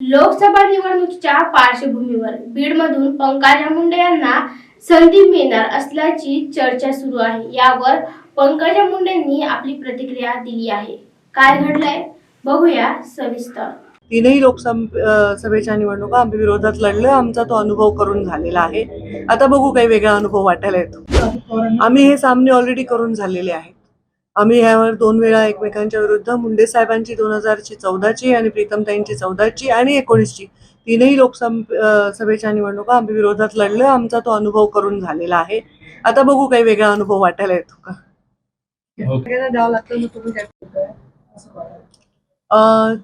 लोकसभा निवडणुकीच्या पार्श्वभूमीवर बीडमधून पंकजा मुंडे यांना संधी मिळणार असल्याची चर्चा सुरू आहे. यावर पंकजा मुंडेंनी आपली प्रतिक्रिया दिली आहे. काय घडलंय? बघूया सविस्तर. तीनही लोकसभेच्या निवडणुका आम्ही विरोधात लढलो. आमचा तो अनुभव करून झालेला आहे. आता बघू काही वेगळा अनुभव वाटायला येतो. आम्ही हे सामने ऑलरेडी करून झालेले आहेत आम्ही ह्यावर दोन वेळा एकमेकांच्या विरुद्ध मुंडे साहेबांची दोन हजारची चौदाची आणि प्रीतमताईंची चौदाची आणि एकोणीसची तीनही लोकसभेच्या निवडणुका आम्ही विरोधात लढलो. आमचा तो अनुभव करून झालेला आहे. आता बघू काही वेगळा अनुभव वाटायला येतो का?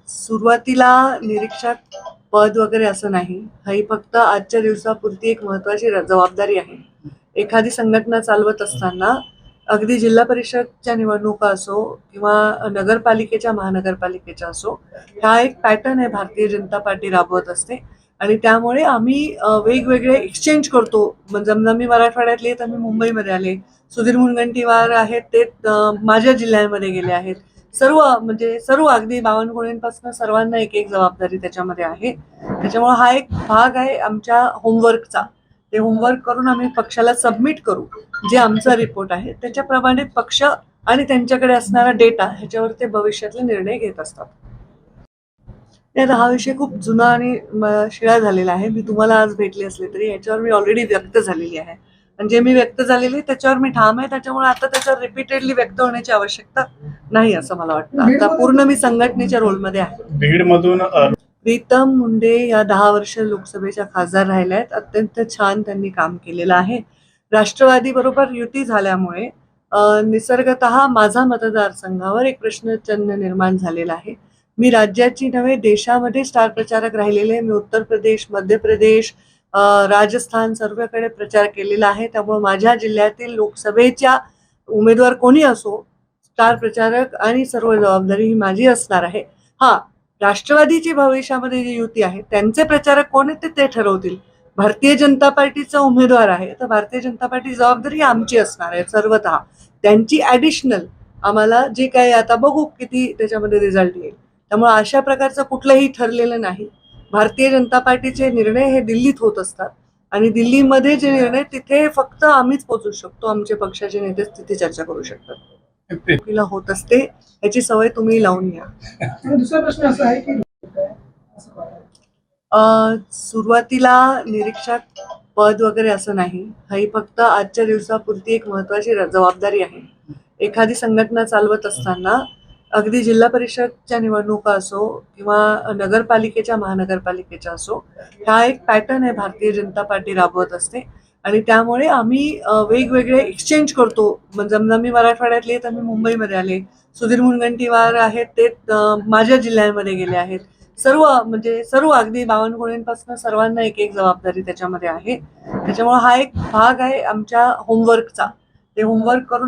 सुरुवातीला निरीक्षक पद वगैरे असं नाही. ही फक्त आजच्या दिवसापुरती एक महत्वाची जबाबदारी आहे. एखादी संघटना चालवत असताना अगदी जिल्हा परिषदच्या निवडणुका असो किंवा नगरपालिकेच्या महानगरपालिकेच्या असो हा एक पॅटर्न आहे भारतीय जनता पार्टी राबवत असते. आणि त्यामुळे आम्ही वेगवेगळे एक्सचेंज करतो. म्हणजे समजा मी मराठवाड्यातले तर मी मुंबईमध्ये आले. सुधीर मुनगंटीवार आहेत ते माझ्या जिल्ह्यांमध्ये गेले आहेत. सर्व म्हणजे सर्व अगदी बावनकुळेंपासून सर्वांना एक एक जबाबदारी त्याच्यामध्ये आहे. त्याच्यामुळे हा एक भाग आहे आमच्या होमवर्कचा ते होमवर्क करून आम्ही पक्षाला सबमिट करू जे आमचा रिपोर्ट आहे. त्याच्याप्रमाणे पक्ष आणि त्यांच्याकडे असणारा डेटा ह्याच्यावर ते भविष्यातले निर्णय घेत असतात. आता हा विषय खूप जुना आणि शिळा झालेला आहे. मी तुम्हाला आज भेटली असले तरी याच्यावर मी ऑलरेडी व्यक्त झालेली आहे. आणि जे मी व्यक्त झालेली त्याच्यावर मी ठाम आहे. त्याच्यामुळे आता त्याच्यावर रिपीटेडली व्यक्त होण्याची आवश्यकता नाही असं मला वाटतं. आता पूर्ण मी संघटनेच्या रोलमध्ये आहे. प्रीतम मुंडे या दहा वर्ष लोकसभेच्या खासदार राहिल्या आहेत अत्यंत छान त्यांनी काम केलेलं आहे. राष्ट्रवादी बरोबर युती झाल्यामुळे निसर्गत माझा मतदारसंघावर एक प्रश्नचिन्ह निर्माण झालेला आहे. मी राज्याची नव्हे देशामध्ये स्टार प्रचारक राहिलेले. मी उत्तर प्रदेश मध्य प्रदेश राजस्थान सर्वकडे प्रचार केलेला आहे. त्यामुळे माझ्या जिल्ह्यातील लोकसभेच्या उमेदवार कोणी असो स्टार प्रचारक आणि सर्व जबाबदारी ही माझी असणार आहे. हा राष्ट्रवादीची भविष्यामध्ये जी युती आहे त्यांचे प्रचारक कोण आहेत ते ते ठरवतील. भारतीय जनता पार्टीचा उमेदवार आहे तर भारतीय जनता पार्टी जबाबदारी आमची असणार आहे सर्वतः. त्यांची ॲडिशनल आम्हाला जे काही आता बघू किती त्याच्यामध्ये रिझल्ट येईल. त्यामुळे अशा प्रकारचं कुठलंही ठरलेलं नाही. भारतीय जनता पार्टीचे निर्णय हे दिल्लीत होत असतात. आणि दिल्लीमध्ये जे निर्णय तिथे फक्त आम्हीच पोचू शकतो आमचे पक्षाचे नेतेच तिथे चर्चा करू शकतात. तिला होत असते. याची सवय तुम्ही लावून घ्या. आणि दुसरा प्रश्न असा आहे की अ, सुरुवातीला निरीक्षक पद वगैरे असं नाही. ही फक्त आजच्या दिवसापुरती एक महत्वाची जबाबदारी आहे. एखादी संघटना चालवत असताना अगदी जिल्हा परिषदच्या निवडणुका असो किंवा नगरपालिकेच्या महानगरपालिकेच्या असो हा एक पॅटर्न आहे भारतीय जनता पार्टी राबवत असते. आणि त्यामुळे आम्ही वेगवेगळे एक्सचेंज करतो. समजा मी मराठवाड्यातले तर मी मुंबईमध्ये आले. सुधीर मुनगंटीवार आहेत ते माझ्या जिल्ह्यांमध्ये गेले आहेत. सर्व म्हणजे सर्व अगदी बावनकुळेंपासून सर्वांना एक एक जबाबदारी त्याच्यामध्ये आहे. त्याच्यामुळे हा एक भाग आहे आमच्या होमवर्कचा ते होमवर्क करून